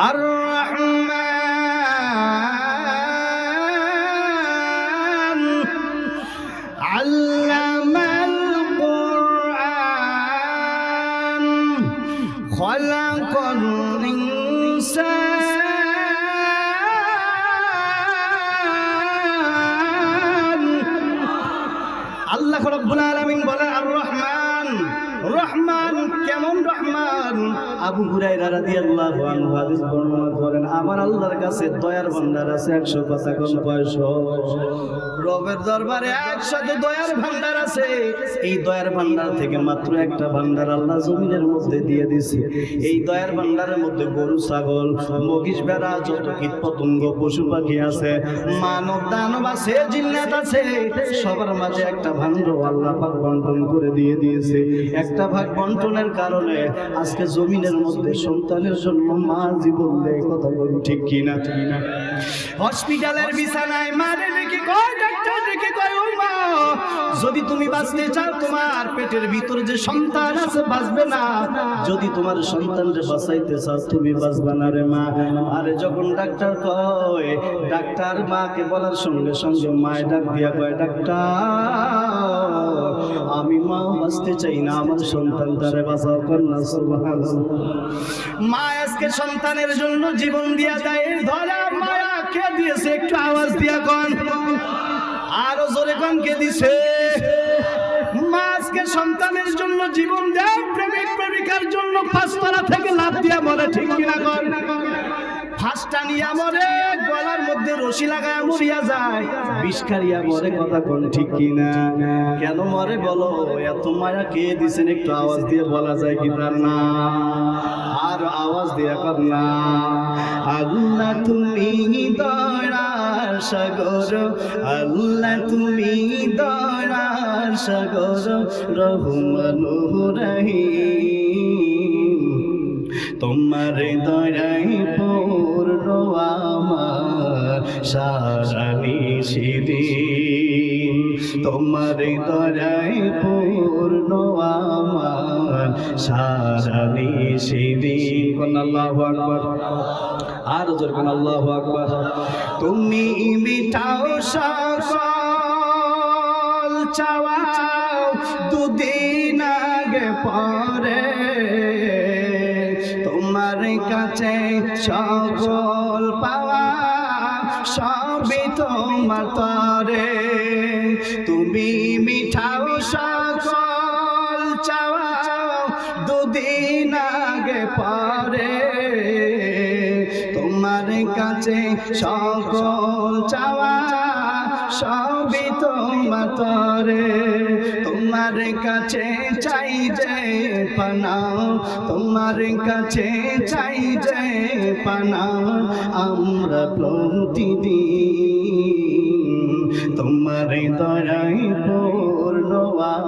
আর আবু হুরায়রা রাদিয়াল্লাহু আনহু হাদিস বর্ণনা করেন, আমার আল্লাহর কাছে দয়ার ভান্ডার আছে 100 কথা কম পয়সা রবের দরবারে 100 দয়ার ভান্ডার আছে। এই দয়ার ভান্ডার থেকে মাত্র একটা ভান্ডার আল্লাহ জমিনের মধ্যে দিয়ে দিছে এই দয়ার ভান্ডারের মধ্যে গরু ছাগল মগিস বেড়া যত কীট পতঙ্গ পশু পাখি আছে মানব দানব আছে জিন্নাত আছে সবার মাঝে একটা ভাণ্ড আল্লাহ পাক বন্টন করে দিয়ে দিয়েছে। একটা ভাগ বন্টনের কারণে আজকে জমিনের মধ্যে সন্তানের জন্য মা জীবন দেয় কথা বলি ঠিক কিনা? ঠিক না হসপিটালের বিছানায় মারে রেখে কয় যদি তুমি বাঁচতে চাও, তোমার পেটের ভিতরে যে সন্তান আছে, বাঁচবে না। যদি তোমার সন্তানকে বাঁচাইতে চাও, তুমি বাঁচবে না রে মা। আরে যখন ডাক্তার কয়, ডাক্তার মাকে বলার সঙ্গে সঙ্গে মায় ডাক দিয়া কয়, ডাক্তার, আমি মা বাঁচতে চাই না, আমার সন্তান তারে বাঁচাও, কন্যা মা আজকে সন্তানের জন্য জীবন দিয়া দেয় ধরা, মায়া কে দিয়েছে? একটু আওয়াজ দিয়া কন। আরও জোরে কন কে দিছে। মা আজকে সন্তানের জন্য জীবন দেয়, প্রেমিক প্রেমিকার জন্য পাঁচতলা থেকে লাভ দিয়া মরে, ঠিক কিনা কর ফাঁসটা মরে, গলার মধ্যে রশি লাগায় যায়। মরে, কথা ঠিক কিনা? কেন মরে বলো? এত মায়া দিছেন? একটু আওয়াজ দিয়ে বলা যায় কি না? আর আওয়াজ দিয়ে কর না। আল্লাহ তুমি দয়ার সাগর আল্লাহ তুমি দয়ার সাগর রহমান রহিম। তোমার দয়াই পূর্ণ আমার সারা নিশিদিন তোমার দয়াই পূর্ণ আমার। সারা নিশিদিন কোন আল্লাহু আকবার। আর জোর কোন আল্লাহু আকবার। তুমি মিটাও সকল চাওয়াও দুদিন আগে পরে তোমার কাছে সকল পাওয়া। সবই তোমার তরে। তুমি মিঠাও সকল চাওয়া দুদিন আগে পরে তোমার কাছে সকল চাওয়া সবই তোমার তরে। তোমার কাছে চাই যে পানাও, তোমার কাছে চাই যে পানাও, আমরা প্রতিদিন তোমার দয়াই পূর্ণ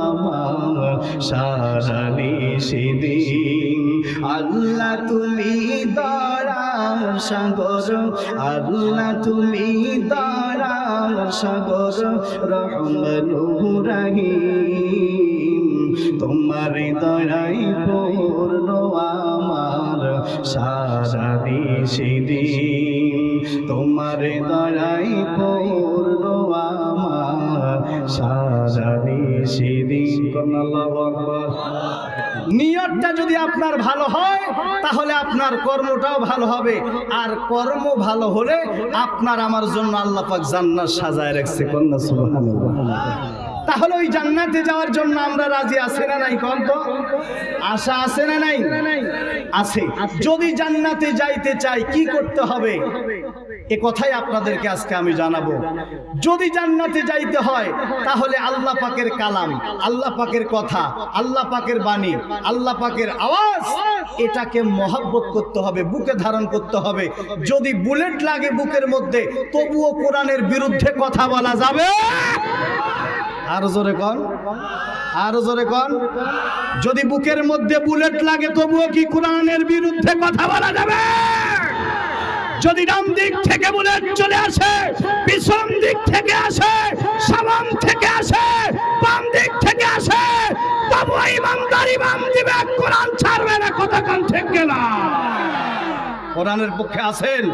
আমার সারা নিষিদিন আল্লাহ তুমি দয়ার সাগর, আল্লাহ তুমি দয়ার সাগর, রহমান রাহিম। তোমার দয়াই পূর্ণ আমার সারা নিষিদিন তোমার দয়াই পূর্ণ নিয়তটা যদি আপনার ভালো হয়, তাহলে আপনার কর্মটাও ভালো হবে। আর কর্ম ভালো হলে আপনার আমার জন্য আল্লাহ পাক জান্নাত সাজায় রাখছে কন্যা সুবহানাল্লাহ। তাহলে ওই জান্নাতে যাওয়ার জন্য আমরা রাজি আছে না নাই কন তো? আশা আছে না নাই? আছে। যদি জান্নাতে যাইতে চাই, কি করতে হবে? এ কথাই আপনাদেরকে আজকে আমি জানাব। যদি জান্নাতে যাইতে হয়, তাহলে আল্লাহ পাকের কালাম, আল্লাহ পাকের কথা, আল্লাহ পাকের বাণী, আল্লাহ পাকের আওয়াজ, এটাকে মহাব্বত করতে হবে, বুকে ধারণ করতে হবে। যদি বুলেট লাগে বুকের মধ্যে, তবুও কোরআনের বিরুদ্ধে কথা বলা যাবে। আরও জোরে কন। আরও জোরে কন। যদি বুকের মধ্যে বুলেট লাগে, তবুও কি কোরআনের বিরুদ্ধে কথা বলা যাবে? যদি ডান দিক থেকে বুলেট চলে আসে, পিছন দিক থেকে আসে, সাবান থেকে আসে, বাম দিক থেকে আসে তবু ইমানদার ইমাম দিবে, কোরআন ছাড়বে না, কথা কান ঠিক না কোরআনের পক্ষে আছেন?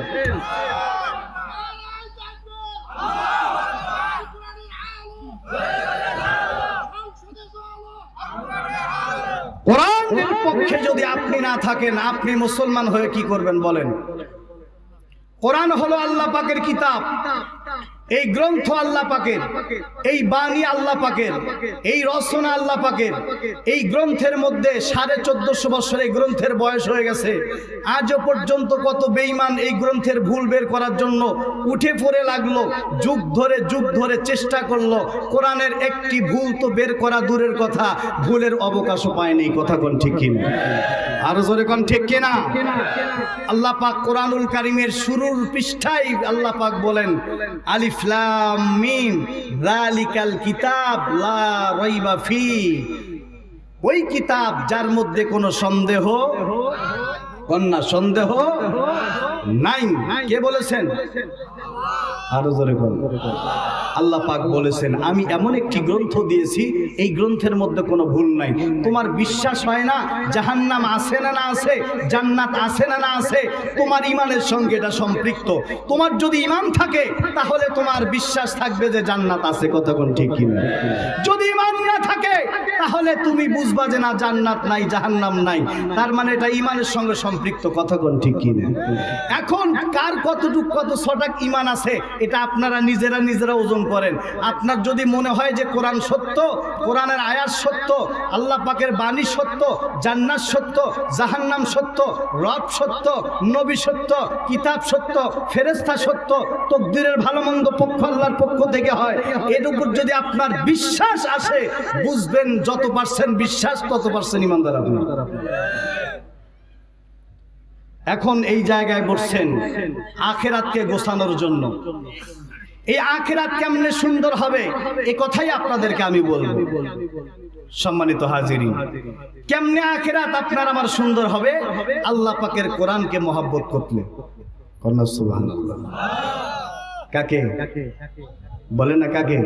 কোরআনের পক্ষে যদি আপনি না থাকেন, আপনি মুসলমান হয়ে কি করবেন বলেন? কোরআন হলো আল্লাহ পাকের কিতাব। এই গ্রন্থ আল্লাহ পাকের, এই বাণী আল্লাহ পাকের, এই রচনা আল্লাহ পাকের, এই গ্রন্থের মধ্যে সাড়ে চোদ্দশো বছর এই গ্রন্থের বয়স হয়ে গেছে। আজও পর্যন্ত কত বেইমান এই গ্রন্থের ভুল বের করার জন্য উঠে পড়ে লাগল, যুগ ধরে যুগ ধরে চেষ্টা করল। কোরআনের একটি ভুল তো বের করা দূরের কথা, ভুলের অবকাশও পায়নি, কথা কোন ঠিক কিনা আরও জোরে কোন ঠিক কিনা আল্লাহ পাক কোরআনুল কারিমের শুরুর পৃষ্ঠায় আল্লাহ পাক বলেন, আলিফ লাম মিম যালিকাল কিতাব, লা রাইবা ফি। ওই কিতাব যার মধ্যে কোনো সন্দেহ, কন্যা সন্দেহ নাই। কে বলেছেন? আরও জোরে আল্লাহ পাক বলেছেন, আমি এমন একটি গ্রন্থ দিয়েছি, এই গ্রন্থের মধ্যে কোনো ভুল নাই। তোমার বিশ্বাস হয় না জাহান্নাম আছে না না আছে, জান্নাত আছে না না আছে, তোমার ইমানের সঙ্গে এটা সম্পৃক্ত। তোমার যদি ইমান থাকে, তাহলে তোমার বিশ্বাস থাকবে যে জান্নাত আছে, কতক্ষণ ঠিক কিনা? যদি ইমান না থাকে, তাহলে তুমি বুঝবা যে না, জান্নাত নাই, জাহান্নাম নাই। তার মানে এটা ইমানের সঙ্গে সম্পৃক্ত, কতক্ষণ ঠিক কিনা? এখন কার কতটুক কত ছটাক ইমান আছে, এটা আপনারা নিজেরা নিজেরা ওজন করেন। আপনার যদি মনে হয় যে কোরআন সত্য, কোরআনের আয়াত সত্য, আল্লাহ পাকের বাণী সত্য, জান্নাত সত্য, জাহান্নাম সত্য, রব সত্য, নবী সত্য, কিতাব সত্য ফেরেস্তা সত্য, তকদিরের ভালো মন্দ পক্ষ আল্লাহর পক্ষ থেকে হয়, এর উপর যদি আপনার বিশ্বাস আসে, বুঝবেন যত পার্সেন্ট বিশ্বাস, তত পার্সেন্ট ইমানদার আপনি। এখন এই জায়গায় বসছেন, আখেরাতকে গোছানোর জন্য। এই আখেরাত কেমনে সুন্দর হবে? এ কথাই আপনাদেরকে আমি বলব। সম্মানিত হাজিরি কেমনে আখেরাত আপনার আমার সুন্দর হবে? আল্লাহ পাকের কোরআনকে মহাব্বত সুবহানাল্লাহ। কাকে? বলে না কাকে?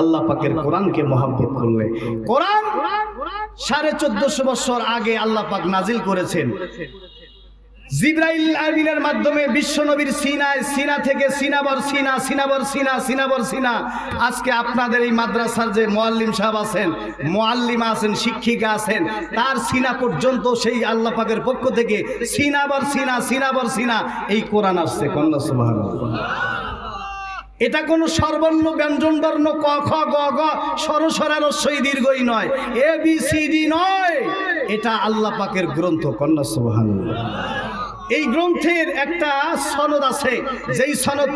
আল্লাহ পাকের কোরআনকে মহাব্বত করলে। কোরআন সাড়ে চোদ্দশো বছর আগে আল্লাহ পাক নাজিল করেছেন। জিব্রাইল আমিনের মাধ্যমে বিশ্বনবীর সিনায়, সিনা থেকে সিনাবর সিনা সিনাবর সিনা সিনাবর সিনা। আজকে আপনাদের এই মাদ্রাসার যে মোয়াল্লিম সাহেব আছেন, মোয়াল্লিমা আছেন, শিক্ষিকা আছেন, তার সিনা পর্যন্ত সেই আল্লাহ পাকের পক্ষ থেকে সিনাবর সিনা সিনাবর সিনা। এই কোরআন আসছে কন্যা সুবহানাল্লাহ? এটা কোনো সর্বর্ণ ব্যঞ্জন বর্ণ ক, খ, গ গ সরসরা রস্বই দীর্ঘই নয়। এ, বি, সি, ডি নয়। এটা আল্লাহ পাকের গ্রন্থ কন্যা সুবহানাল্লাহ? এই গ্রন্থের একটা সনদ আছে। যেই সনদ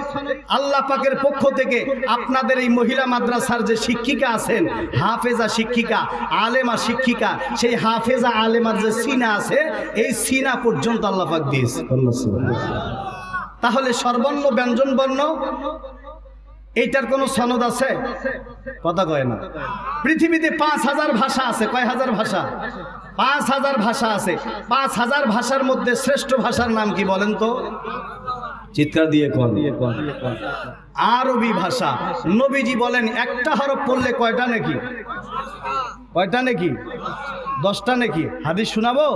আল্লাহ পাকের পক্ষ থেকে আপনাদের এই মহিলা মাদ্রাসার যে শিক্ষিকা আছেন, হাফেজা শিক্ষিকা, আলেমা শিক্ষিকা, সেই হাফেজা আলেমার যে সিনা আছে, এই সিনা পর্যন্ত আল্লাহ পাক দিয়েছে। তাহলে সর্বর্ণ ব্যঞ্জন বর্ণ এইটার কোনো সনদ আছে কথা কয় না পৃথিবীতে পাঁচ হাজার ভাষা আছে কয় হাজার ভাষা পাঁচ হাজার ভাষা আছে পাঁচ হাজার ভাষার মধ্যে শ্রেষ্ঠ ভাষার নাম কি বলেন তো চিৎকার দিয়ে কন আরবি ভাষা নবীজি বলেন একটা হরফ পড়লে কয়টা নাকি কয়টা নাকি দশটা নাকি হাদিস শোনাবো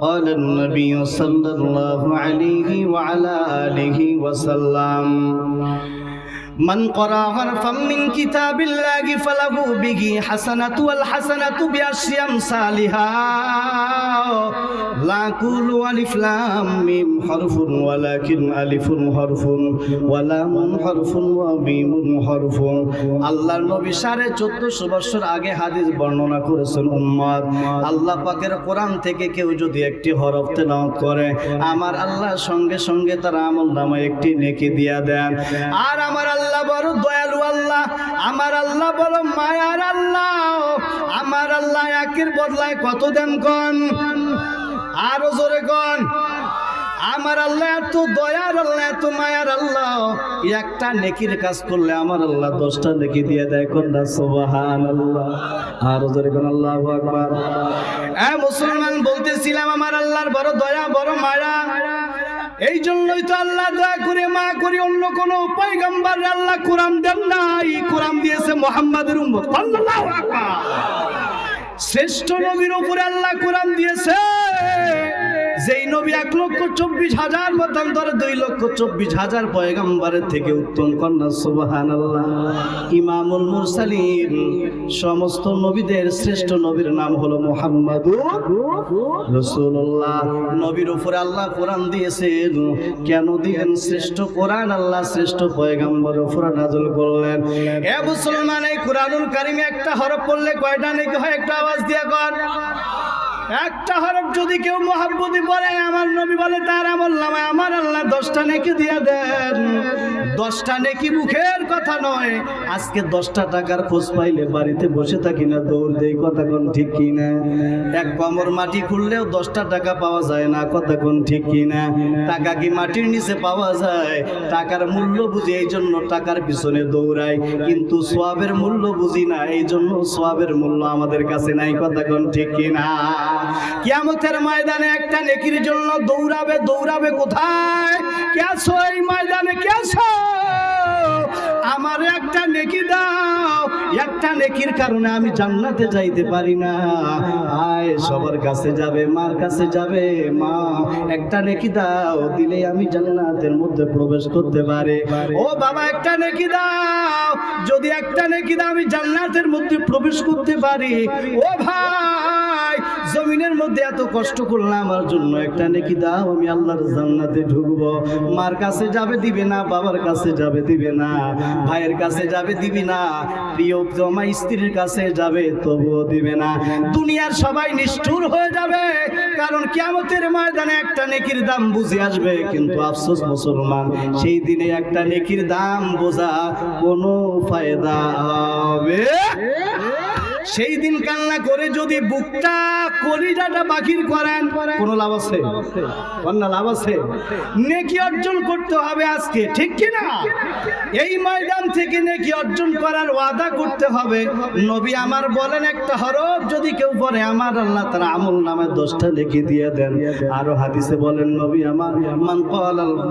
قال النبي صلى الله عليه وعلى آله وسلم মান করা হরফাম মিন কিতাবিল্লাহি ফালাহু বিহি হাসানাতু আল হাসানাতু বিআশরি আমসালিহা লা কুল আলিফ লাম মিম হরফুন ওয়ালাকিন আলিফুন হরফুন ওয়া লামুন হরফুন ওয়া মিমুন হরফুন। আল্লাহর নবী 1450 বছর আগে হাদিস বর্ণনা করেছেন উম্মত আল্লাহ পাকের কোরআন থেকে কেউ যদি একটি হরফ তেলাওয়াত করে, আমার আল্লাহ সঙ্গে সঙ্গে তার আমল নামে একটি নেকি দিয়া দেন। আর আমার আল্লাহ বড় দয়ালু আল্লাহ। আমার আল্লাহ বড় মায়ার আল্লাহ। আমার আল্লাহ একের বদলায় কত দেন কন? আরও জোরে কন। আমার আল্লাহ এত দয়ার আল্লাহ, এত মায়ার আল্লাহ। একটা নেকির কাজ করলে আমার আল্লাহ দশটা নেকি দিয়ে দেয় কন্যা সুবাহান আল্লাহ আর জোরে কোন, আল্লাহ হ্যাঁ মুসলমান, বলতেছিলাম আমার আল্লাহর বড় দয়া, বড় মায়া। এই জন্যই তো আল্লাহ দয়া করে, মা করে অন্য কোন পয়গম্বর আল্লাহ কোরআন দেন নাই। কোরআন দিয়েছে মোহাম্মদের উম্মত। আল্লাহু শ্রেষ্ঠ নবীর উপরে আল্লাহ কোরআন দিয়েছে। যেই নবী এক লক্ষ চব্বিশ হাজার মতান্তরে দুই লক্ষ চব্বিশ হাজার পয়গাম্বারের থেকে উত্তম কন্যা সুবাহান ইমামুল মুরসালিন, সমস্ত নবীদের শ্রেষ্ঠ নবীর নাম হলো মোহাম্মদ রসুল্লাহ নবীর উপরে আল্লাহ কোরআন দিয়েছেন, কেন দিলেন? শ্রেষ্ঠ কোরআন আল্লাহ শ্রেষ্ঠ পয়গাম্বর উপরে নাজল করলেন। এ মুসলমান এই কোরআনুল কারিমে একটা হরফ পড়লে কয়টা নাকি হয়? একটা আওয়াজ দিয়া কর একটা হরফ যদি কেউ মহাব্বতি বলে, আমার নবী বলে, তার আমল নামায় আমার আল্লাহ দশটা নেকি দিয়ে দেন। দশটা নেকি মুখের কথা নয়, আজকে দশটা টাকার খোঁজ পাইলে বাড়িতে বসে থাকি না, দৌড় দেই, কথা কোন ঠিক কি না এক কমর মাটি খুললেও দশটা টাকা পাওয়া যায় না, কথা কোন ঠিক কি না টাকা কি মাটির নিচে পাওয়া যায়? টাকার মূল্য বুঝি, এই জন্য টাকার পিছনে দৌড়াই। কিন্তু সোয়াবের মূল্য বুঝি না, এই জন্য সোয়াবের মূল্য আমাদের কাছে নাই, কথা কোন ঠিক কি না কিয়ামতের ময়দানে একটা নেকির জন্য দৌড়াবে দৌড়াবে কোথায়? কেছো এই ময়দানে কেছো আমার একটা নেকি দাও, একটা নেকির কারণে আমি জান্নাতে যাইতে পারি না। আয়, সবার কাছে যাবে, মার কাছে যাবে, মা, একটা নেকি দাও দিলে আমি জান্নাতের মধ্যে প্রবেশ করতে পারে। ও বাবা, একটা নেকি দাও, যদি একটা নেকি দাও, আমি জান্নাতের মধ্যে প্রবেশ করতে পারি। ও ভাই! জমিনের মধ্যে এত কষ্ট করলাম আমার জন্য একটা নেকি দাও, আমি আল্লাহর জান্নাতে ঢুকবো। মার কাছে যাবে দিবে না, বাবার কাছে যাবে দিবে না, ভাইয়ের কাছে যাবে দিবি না, প্রিয় জমা স্ত্রীর কাছে যাবে তবুও দিবে না। দুনিয়ার সবাই নিষ্ঠুর হয়ে যাবে, কারণ কিয়ামতের ময়দানে একটা নেকির দাম বুঝে আসবে, কিন্তু আফসোস মুসলমান, সেই দিনে একটা নেকির দাম বোঝা কোনো ফায়দা হবে। সেই দিন কান্না করে যদি বুকটা কলিজাটা বাকির করেন, কোনো লাভ আছে? কন্যা লাভ আছে? নেকি অর্জন করতে হবে আজকে, ঠিক কি না? এই ময়দান থেকে নেকি অর্জন করার ওয়াদা করতে হবে। নবী আমার বলেন, একটা হরফ যদি কেউ পড়ে, আমার আল্লাহ তার আমল নামে দশটা নেকি দিয়ে দেন। আরও হাদিসে বলেন, নবী আমার, মান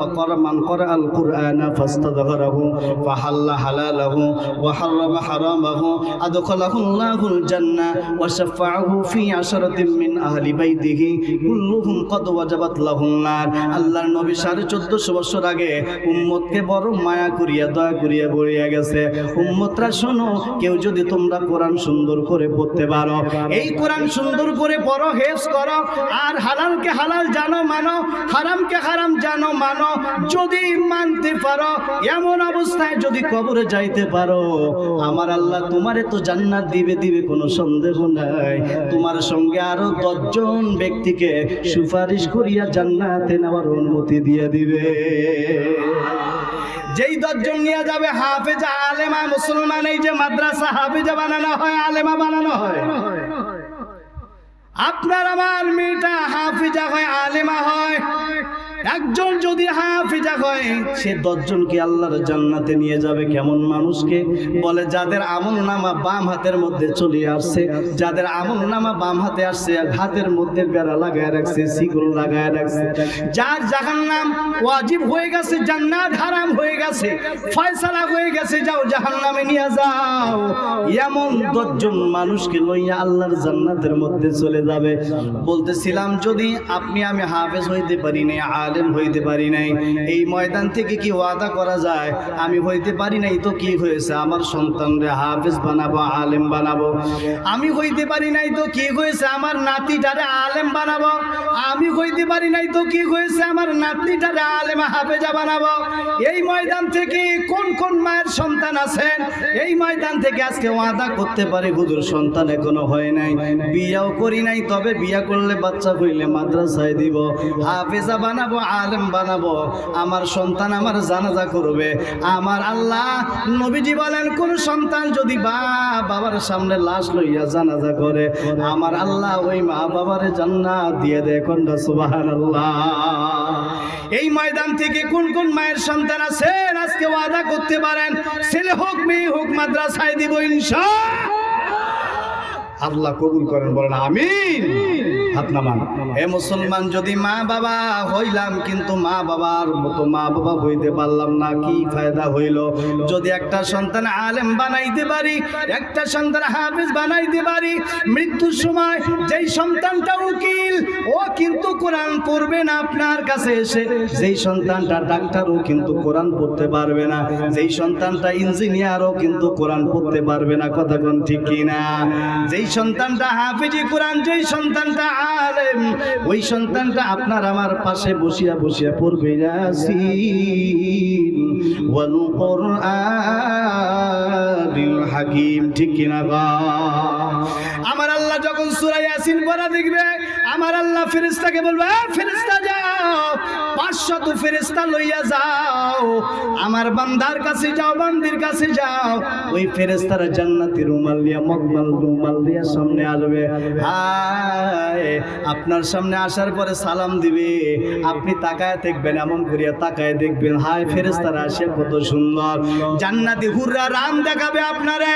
বাকারা, মান ক্বারা আল কুরআনা ফাস্তাযকারাহু ফাহাল্লা হালালাহু, ওয়া হারামা হারামাহু, আদখালাহু আল্লাহুল জান্নাহ ওয়া শাফাআহু ফি আশরাতিন আহলি বাইতিহি, কুল্লুহুম কদ ওয়াজাবাত লাহুন নার। আল্লাহর নবী 1450 বছর আগে উম্মতকে বড় মায়া করিয়া দয়া করিয়া বলিয়া গেছে, উম্মতরা শোনো, কেউ যদি কোরআন সুন্দর করে পড়তে পারো। এই কোরআন সুন্দর করে পড়ো হেফ করো, আর হালালকে হালাল জানো, মানো, হারামকে হারাম জানো, মানো, যদি মানতে পারো, এমন অবস্থায় যদি কবরে যাইতে পারো, আমার আল্লাহ তোমারে তো জান্নাত দিবে দিবে। কোনো সন্দেহ নাই। তোমার সঙ্গে আরও দশজন ব্যক্তিকে সুপারিশ করিয়া জান্নাতে নেওয়ার অনুমতি দিয়ে দিবে। যেই দশজন নিয়ে যাবে হাফেজা আলেমা মুসলমান, এই যে মাদ্রাসা হাফেজা বানানো হয়, আলেমা বানানো হয়। আপনার আমার মেয়েটা হাফিজা হয়, আলেমা হয়। একজন যদি হাফিজা হয়, সে দশজনকে আল্লাহর জান্নাতে নিয়ে যাবে কেমন মানুষকে? বলে, যাদের আমল নামা বাম হাতের মধ্যে চলে আসছে, যাদের আমল নামা বাম হাতে আসছে হাতের মধ্যে বেড়া লাগায় রাখছে শিকল লাগায় রাখছে। যার জাহান নাম ওয়াজিব হয়ে গেছে, জান্নাত হারাম হয়ে গেছে, ফয়সালা হয়ে গেছে, যাও জাহান নামে নিয়ে যাও। এমন দশজন মানুষকে লইয়া আল্লাহর জান্নাতের মধ্যে চলে যাবে। বলতেছিলাম, যদি আপনি আমি হাফেজ হইতে পারি নাই, আলেম হইতে পারি নাই, এই ময়দান থেকে কি ওয়াদা করা যায়? আমি হইতে পারি নাই তো কি হয়েছে? আমার সন্তানরে হাফেজ বানাবো, আলেম বানাবো। আমি হইতে পারি নাই তো কি হয়েছে? আমার নাতিটারে আলেম বানাবো। আমি হইতে পারি নাই তো কি হয়েছে? আমার নাতনিটারে আলেম হাফেজা বানাবো। এই ময়দান থেকে কোন কোন মায়ের সন্তান আছেন? এই ময়দান থেকে আজকে ওয়াদা করতে পারে, হুজুর, সন্তান এখনও হয় নাই। বিয়াও করি নাই তবে বিয়া করলে বাচ্চা হইলে মাদ্রাসায় দিব। হাফেজা বানাবো, আলেম বানাবো। আমার সন্তান আমার জানাজা করবে। আমার আল্লাহ নবীজি বলেন, কোন সন্তান যদি বা বাবার সামনে লাশ লইয়া জানাজা করে, আমার আল্লাহ ওই মা বাবারে জান্নাত দিয়ে দেয় কোনটা সুবাহান এই ময়দান থেকে কোন কোন মায়ের সন্তান আছেন? আজকে ওয়াদা করতে পারেন, ছেলে হোক, মেয়ে হোক, মাদ্রাসায় দিব ইনশা আল্লাহ কবুল করেন বলেন আমিন। হাত নামান। এ মুসলমান যদি মা বাবা হইলাম কিন্তু মা বাবার মতো মা বাবা হইতে পারলাম না কি ফায়দা হইল? যদি একটা সন্তান আলেম বানাইতে পারি একটা সন্তান হাফিজ বানাইতে পারি মৃত্যুর সময় যেই সন্তানটা উকিল ও কিন্তু কোরআন পড়বে না আপনার কাছে এসে। যেই সন্তানটা ডাক্তারও কিন্তু কোরআন পড়তে পারবে না। যেই সন্তানটা ইঞ্জিনিয়ারও কিন্তু কোরআন পড়তে পারবে না। কথা কোন ঠিক কিনা? যেই সন্তানটা হাফিজি কোরআন, যেই সন্তানটা আলেম, ওই সন্তানটা আপনার আমার পাশে বসিয়া বসিয়া পড়বে ইয়াসিন ওয়াল কোরআনিল হাকিম, ঠিক কিনা গো? আমার আল্লাহ যখন সূরা ইয়াসিন পড়া দেখবে, আমার আল্লাহ ফেরেশতাকে বলবে ফেরেশতা যাও। পাঁচশত ফেরেশতা লইয়া যাও। আমার বান্দার কাছে যাও, বান্দির কাছে যাও। ওই ফেরেশতারা জান্নাতি রুমাল দিয়া মকমাল রুমাল দিয়া সামনে আসবে। আপনার সামনে আসার পরে সালাম দিবে। আপনি তাকায় দেখবেন, এমন করিয়া তাকায় দেখবেন। হায়, ফেরেশতারা আসে, কত সুন্দর। জান্নাতি হুররা রাম দেখাবে আপনারে।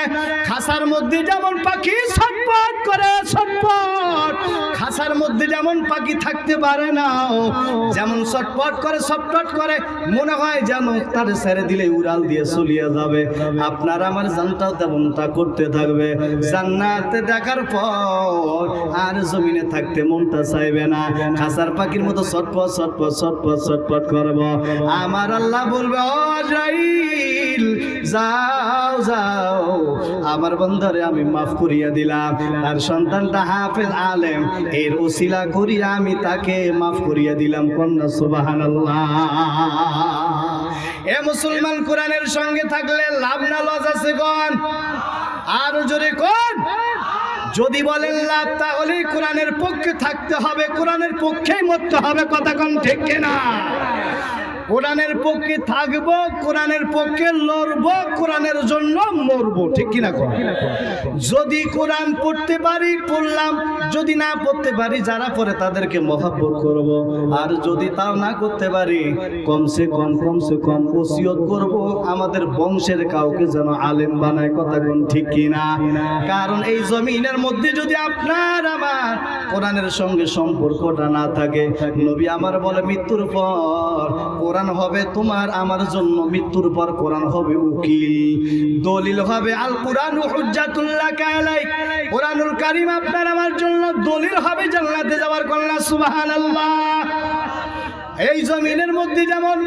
খাসার মধ্যে যেমন পাখি ছটপট করে, ছটপট। খাসার মধ্যে যেমন পাখি থাকতে পারে না, যেমন ছটপট করে ছটপট করে, মনে হয় যেন তার ছেড়ে দিলে উড়াল দিয়ে চলিয়ে যাবে। আপনার আমার জানটাও তেমনটা করতে থাকবে। জান্নাতে দেখার পর আর জমিনে থাকতে মনটা চাইবে না। খাসার পাখির মতো ছটপট ছটপট ছটপট ছটপট করব। আমার আল্লাহ বলবে, ও আজরাইল, যাও যাও। আমার বন্ধরে আমি মাফ করিয়া দিলাম। তার সন্তানটা হাফেজ আলেম। এর ওসিলা করিয়া আমি তাকে মাফ করিয়া দিলাম। কন্যা সুবাহান এ মুসলমান কোরআনের সঙ্গে থাকলে লাভ না লস আছে কোন? আর জোরে কোন? যদি বলেন লাভ তাহলে কোরআনের পক্ষে থাকতে হবে। কোরআনের পক্ষেই মরতে হবে। কথা কোন ঠিক না কোরআনের পক্ষে থাকব, কোরআনের পক্ষে লড়বো, কোরআনের জন্য মরবো, ঠিক কিনা কর যদি কোরআন পড়তে পারি, পড়লাম, যদি না পড়তে পারি, যারা পড়ে তাদেরকে মহাব্বত করব। আর যদি তাও না করতে পারি, কমসে কম কমসে কম ওসিয়ত করব, আমাদের বংশের কাউকে যেন আলেম বানায় কথা কোন ঠিক কিনা? কারণ এই জমিনের মধ্যে যদি আপনার, আমার কোরআনের সঙ্গে সম্পর্কটা না থাকে, নবী আমার বলে, মৃত্যুর পর কোরআন হবে, তোমার আমার জন্য মৃত্যুর পর কোরআন হবে উকিল। দলিল হবে আল কোরআন হুজ্জাতুল্লাহ কালাই কোরআনুল কারীম আপনার আমার জন্য দলিল হবে জান্নাতে যাওয়ার কল্লা সুবহানাল্লাহ। এই জমিনের মধ্যে যেমন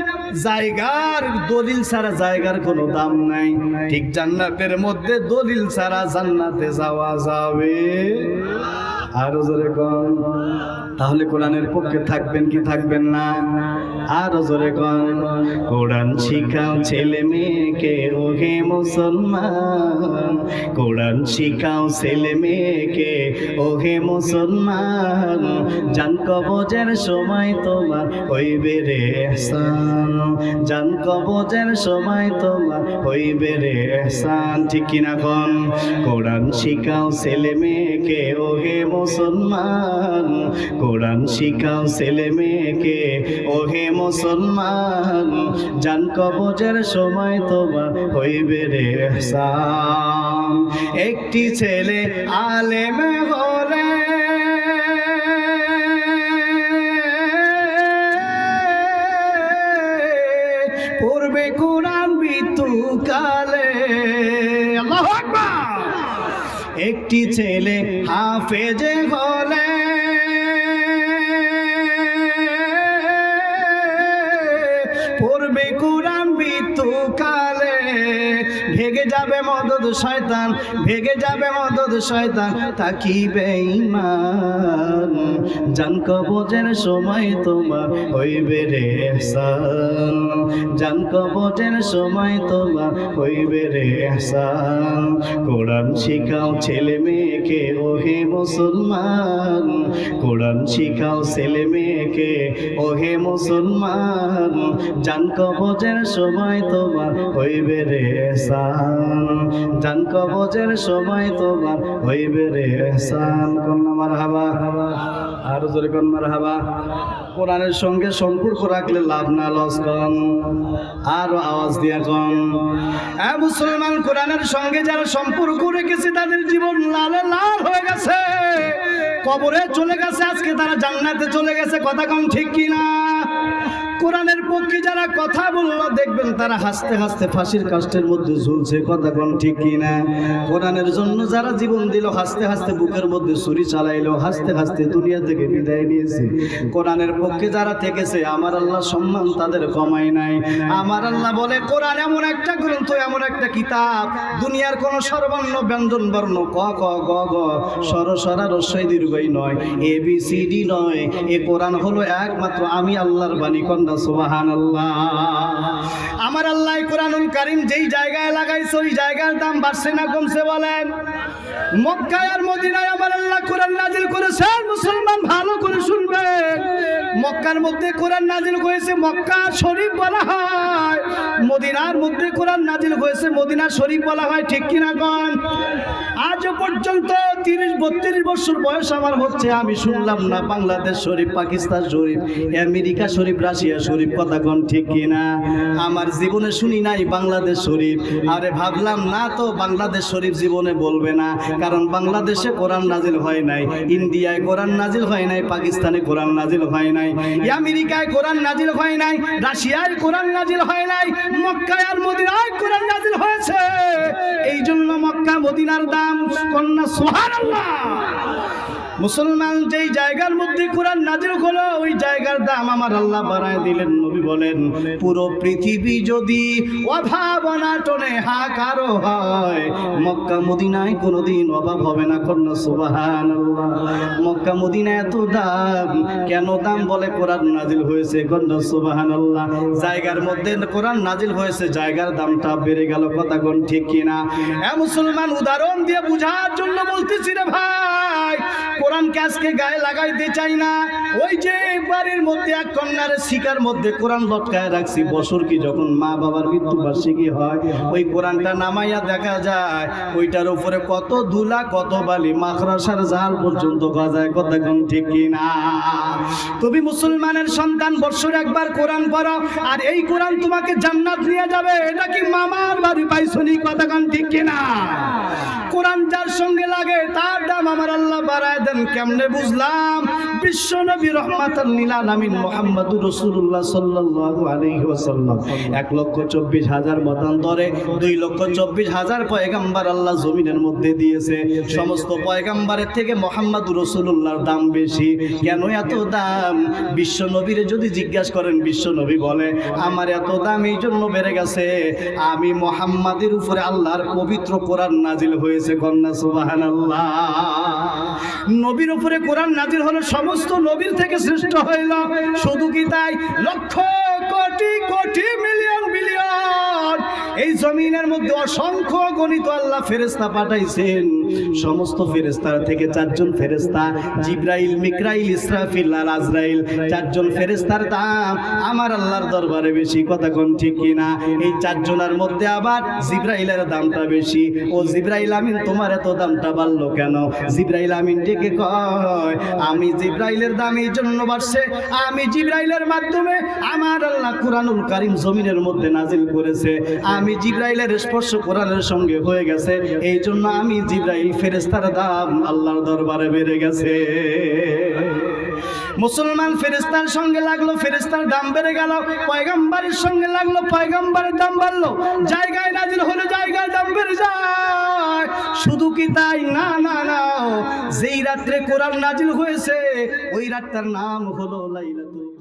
জায়গার দলিল ছাড়া জায়গার কোনো দাম নাই, ঠিক জান্নাতের মধ্যে দলিল ছাড়া জান্নাতে যাওয়া যাবে। আরও জোরে কন। তাহলে কোরআনের পক্ষে থাকবেন কি থাকবেন না? আরও জোরে কন। কোরআন শিখাও ছেলে মেয়েকে, ওহে মুসলমান। কোরআন শিখাও ছেলে মেয়েকে, ওহে মুসলমান। জান কবজের সময় তোমার হইবে রে এহসান। জান কবজের সময় তোমার হইবে রে এহসান। ঠিক কিনা কন? কোরআন শিখাও ছেলে মেয়েকে, ওহে মুসলমান। কোরআন শিখাও ছেলে মেয়েকে, ওহে মুসলমান। জান কবজের সময় তোমার হইবে রে একটি ছেলে আলেম হলে পড়বে কোরআন আল্লাহু আকবার একটি ছেলে হাফেজে হলে। পড়বে কোরআন মদদ শয়তান, ভেগে যাবে মদদ শয়তান তাকিবে ইমান জান কবজের সময় তোমার হইবে রে এহসান। জান কবজের সময় তোমার হইবে রে এহসান। কোরআন শিখাও ছেলে মেয়েকে, ওহে মুসলমান। কোরআন শিখাও ছেলে মেয়েকে, ওহে মুসলমান। জান কবজের সময় তোমার হইবে রে এহসান। জান কবজের সময় তোমার হইবে রে এহসান। কন্যা মার হাবা আর জোরে কোন মারহাবা। কোরআনের সঙ্গে সম্পর্ক রাখলে লাভ না, লস কম। আরও আওয়াজ দিয়া কম। হ্যাঁ মুসলমান, কোরআনের সঙ্গে যারা সম্পর্ক রেখেছে, তাদের জীবন লালে লাল হয়ে গেছে। কবরে চলে গেছে, আজকে তারা জান্নাতে চলে গেছে। কথা কম ঠিক কিনা? কোরআনের পক্ষে যারা কথা বলল, দেখবেন তারা হাসতে হাসতে ফাঁসির কাষ্টের মধ্যে ঝুলছে। কথা কোন ঠিক কিনা কোরআনের জন্য যারা জীবন দিল, হাসতে হাসতে বুকের মধ্যে ছুরি চালাইলো, হাসতে হাসতে দুনিয়া থেকে বিদায় নিয়েছে। কোরআনের পক্ষে যারা থেকেছে, আমার আল্লাহ সম্মান তাদের কমাই নাই। আমার আল্লাহ বলে, কোরআন এমন একটা গ্রন্থ, এমন একটা কিতাব, দুনিয়ার কোন সর্বর্ণ ব্যঞ্জন বর্ণ, ক ক, গ গ সর সরা রস্যই দীর্ঘই নয়, এ, বি, সি, ডি নয়, এ কোরআন হলো একমাত্র আমি আল্লাহর বাণী কন্যা আমার আল্লাহ কোরআন কারিম যেই জায়গায় লাগাইছে, ওই জায়গার দাম বাড়ছে না কমছে বলেন। মক্কায় আর মদিনায় আমার আল্লাহ কোরআন নাজিল করেছেন, মুসলমান ভালো করে শুনবেন। মক্কার মধ্যে কোরআন নাজিল হয়েছে, মক্কা শরীফ বলা হয়। মদিনার মধ্যে কোরআন নাজিল হয়েছে, মদিনা শরীফ বলা হয়, ঠিক কিনা কন? আজও পর্যন্ত তিরিশ, বত্রিশ বছর বয়স আমার হচ্ছে, আমি শুনলাম না বাংলাদেশ শরীফ, পাকিস্তান শরীফ, আমেরিকা শরীফ, রাশিয়া শরীফ, কথা কন ঠিক কিনা? আমার জীবনে শুনি নাই বাংলাদেশ শরীফ, আরে ভাবলাম না তো বাংলাদেশ শরীফ জীবনে বলবে না, কারণ বাংলাদেশে কোরআন নাজিল হয় নাই, ইন্ডিয়ায় কোরআন নাজিল হয় নাই, পাকিস্তানে কোরআন নাজিল হয় নাই আমেরিকায় কোরআন নাজিল হয় নাই, রাশিয়ায় কোরআন নাজিল হয় নাই, মক্কায় আর মদিনায় কোরআন নাজিল হয়েছে। এই জন্য মক্কা মদিনার দাম কন্যা সোহান মুসলমান যেই জায়গার মধ্যে কোরআন নাজিল হলো, ওই জায়গার দাম আমার আল্লাহ বাড়ায় দিলেন, নবী বলেন। পুরো পৃথিবী যদি অভাব অনাটনে হাকারও হয়, মক্কা মদিনায় কোনোদিন অভাব হবে না, কন্যা সুবাহান মক্কা মদিনা এত দাম, কেন দাম বলে কোরআন নাজিল হয়েছে, কন্যা সুবাহান আল্লাহ জায়গার মধ্যে কোরআন নাজিল হয়েছে, জায়গার দামটা বেড়ে গেল, কথা কোন ঠিক কিনা? হ্যাঁ মুসলমান উদাহরণ দিয়ে বুঝার জন্য বলতেছি রে ভাই কোরআনকে আজকে গায়ে লাগাইতে চাই না। ওই যে বাড়ির মধ্যে এক কন্যার শিকার মধ্যে কোরআন লটকায় রাখছি। বছর কি যখন মা বাবার মৃত্যু বার্ষিকী হয়, ওই কোরআনটা নামাইয়া দেখা যায়, ওইটার উপরে কত দুলা কত বালি, মাখরাসার জাল পর্যন্ত গজায়। কত কোন ঠিক কিনা? তুমি মুসলমানের সন্তান, বৎসরে একবার কোরআন পড়ো, আর এই কোরআন তোমাকে জান্নাত নিয়ে যাবে। এটা কি মামার বাড়ি পাইছনি কথা কোন ঠিক কিনা? কোরআন যার সঙ্গে লাগে, তার দাম আমার আল্লাহ বাড়ায় দেন, কেমনে বুঝলাম? বিশ্ব নবী রহমাতাল নীলা নামিন মোহাম্মদুর রসুল্লাহ সাল্লাল্লাহু এক লক্ষ চব্বিশ হাজার মতান্তরে, দুই লক্ষ চব্বিশ হাজার পয়গাম্বার আল্লাহ জমিনের মধ্যে দিয়েছে। সমস্ত পয়গাম্বারের থেকে মোহাম্মদুর রসুল্লাহর দাম বেশি। কেন এত দাম? বিশ্ব নবীর যদি জিজ্ঞাসা করেন, বিশ্ব নবী বলে, আমার এত দাম এই জন্য বেড়ে গেছে। আমি মোহাম্মদের উপরে আল্লাহর পবিত্র কোরআন নাজিল হয়েছে। কন্যা সুবাহান নবীর উপরে কোরআন নাজির হলো, সমস্ত নবীর থেকে শ্রেষ্ঠ হইল। শুধু কি তাই? লক্ষ কোটি কোটি মিলিয়ন এই জমিনের মধ্যে অসংখ্য গণিত আল্লাহ ফেরেস্তা পাঠাইছেন। সমস্ত ফেরেস্তার থেকে চারজন ফেরেস্তা জিব্রাইল মিকরাইল ইসরাফিল, আর আজরাইল। চারজন ফেরেস্তার দাম আমার আল্লাহর দরবারে বেশি। কথা কোন ঠিক কিনা? এই চারজনের মধ্যে আবার জিব্রাইলের দামটা বেশি। ও জিব্রাইল আমিন, তোমার এত দামটা বাড়লো কেন? জিব্রাইল আমিন ডেকে কয়, আমি জিব্রাইলের দাম এই জন্য বাড়ছে। আমি জিব্রাইলের মাধ্যমে আমার আল্লাহ কোরআনুল কারিম জমিনের মধ্যে নাজিল করেছে। আমি জিব্রাইলের স্পর্শ কোরআনের সঙ্গে হয়ে গেছে। এই জন্য আমি জিব্রাইল ফেরেস্তার দাম আল্লাহর দরবারে বেড়ে গেছে। মুসলমান ফেরেস্তার সঙ্গে লাগল ফেরেস্তার দাম বেড়ে গেল, পয়গাম্বারের সঙ্গে লাগল, পয়গাম্বারের দাম বাড়লো। জায়গায় নাজিল হলো, জায়গায় দাম বেড়ে যায়। শুধু কি তাই? না না না। যেই রাত্রে কোরআন নাজিল হয়েছে, ওই রাতটার নাম হলো লাইলাতুল